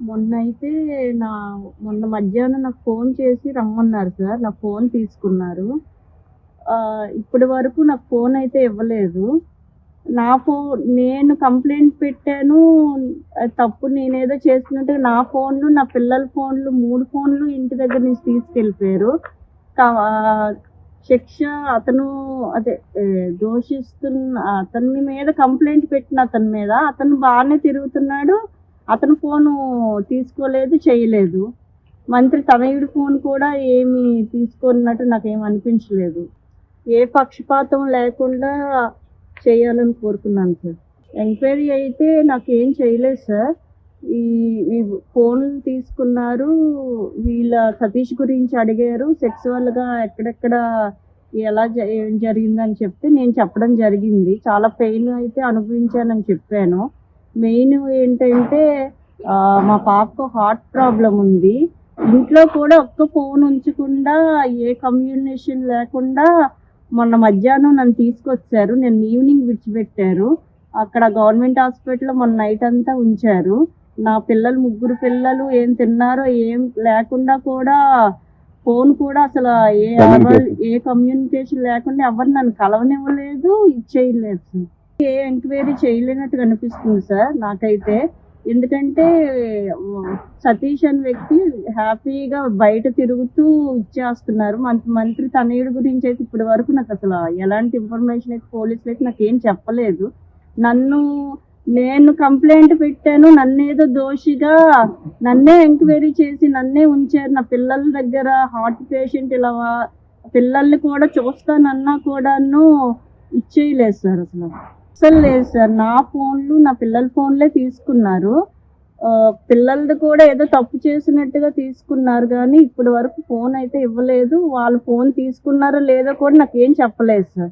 మొన్న అయితే నా మొన్న మధ్యాహ్నం నాకు ఫోన్ చేసి రమ్మన్నారు సార్ నా ఫోన్ తీసుకున్నారు. ఇప్పటి వరకు నాకు ఫోన్ అయితే ఇవ్వలేదు. నా ఫోన్ నేను కంప్లైంట్ పెట్టాను తప్పు నేనేదో చేస్తున్నట్టు నా ఫోన్లు నా పిల్లల ఫోన్లు మూడు ఫోన్లు ఇంటి దగ్గర నుంచి తీసుకెళ్ళిపోయారు. కా- శిక్ష అతను అదే దోషిస్తున్న అతని మీద కంప్లైంట్ పెట్టిన అతని మీద అతను బాగానే తిరుగుతున్నాడు. అతను ఫోను తీసుకోలేదు చేయలేదు. మంత్రి తనయుడి ఫోన్ కూడా ఏమి తీసుకున్నట్టు నాకేం అనిపించలేదు. ఏ పక్షపాతం లేకుండా చేయాలని కోరుకున్నాను సార్. ఎంక్వైరీ అయితే నాకు ఏం చేయలేదు సార్. ఈ ఫోన్లు తీసుకున్నారు వీళ్ళ సతీష్ గురించి అడిగారు. సెక్సువల్గా ఎక్కడెక్కడ ఎలా జ- ఏం జరిగిందని చెప్తే నేను చెప్పడం జరిగింది. చాలా పెయిన్ అయితే అనుభవించానని చెప్పాను. మెయిన్ ఏంటంటే మా పాపకు హార్ట్ ప్రాబ్లం ఉంది. ఇంట్లో కూడా ఒక్క ఫోన్ ఉంచకుండా ఏ కమ్యూనికేషన్ లేకుండా మొన్న మధ్యాహ్నం నన్ను తీసుకొచ్చారు. నేను ఈవినింగ్ విడిచిపెట్టారు. అక్కడ గవర్నమెంట్ హాస్పిటల్లో మొన్న నైట్ అంతా ఉంచారు. నా పిల్లలు ముగ్గురు పిల్లలు ఏం తిన్నారో ఏం లేకుండా కూడా ఫోన్ కూడా అసలు ఏ ఏ కమ్యూనికేషన్ లేకుండా ఎవరు నన్ను కలవనివ్వలేదు ఇచ్చేయలేదు. సార్ ఏ ఎంక్వైరీ చేయలేనట్టు కనిపిస్తుంది సార్ నాకైతే. ఎందుకంటే సతీష్ అనే వ్యక్తి హ్యాపీగా బయట తిరుగుతూ ఇచ్చేస్తున్నారు. మంత్రి మంత్రి తనయుడి గురించి అయితే ఇప్పటి వరకు నాకు అసలు ఎలాంటి ఇన్ఫర్మేషన్ అయితే పోలీసులు అయితే నాకు ఏం చెప్పలేదు. నన్ను నేను కంప్లైంట్ పెట్టాను నన్నేదో దోషిగా నన్నే ఎంక్వైరీ చేసి నన్నే ఉంచారు. నా పిల్లల దగ్గర హార్ట్ పేషెంట్ ఇలా పిల్లల్ని కూడా చూస్తానన్నా కూడాను ఇచ్చేయలేదు సార్ అసలు. అసలు లేదు సార్. నా ఫోన్లు నా పిల్లల ఫోన్లే తీసుకున్నారు. ఆ, పిల్లలది కూడా ఏదో తప్పు చేసినట్టుగా తీసుకున్నారు కానీ ఇప్పటి వరకు ఫోన్ అయితే ఇవ్వలేదు. వాళ్ళు ఫోన్ తీసుకున్నారో లేదో కూడా నాకేం చెప్పలేదు సార్.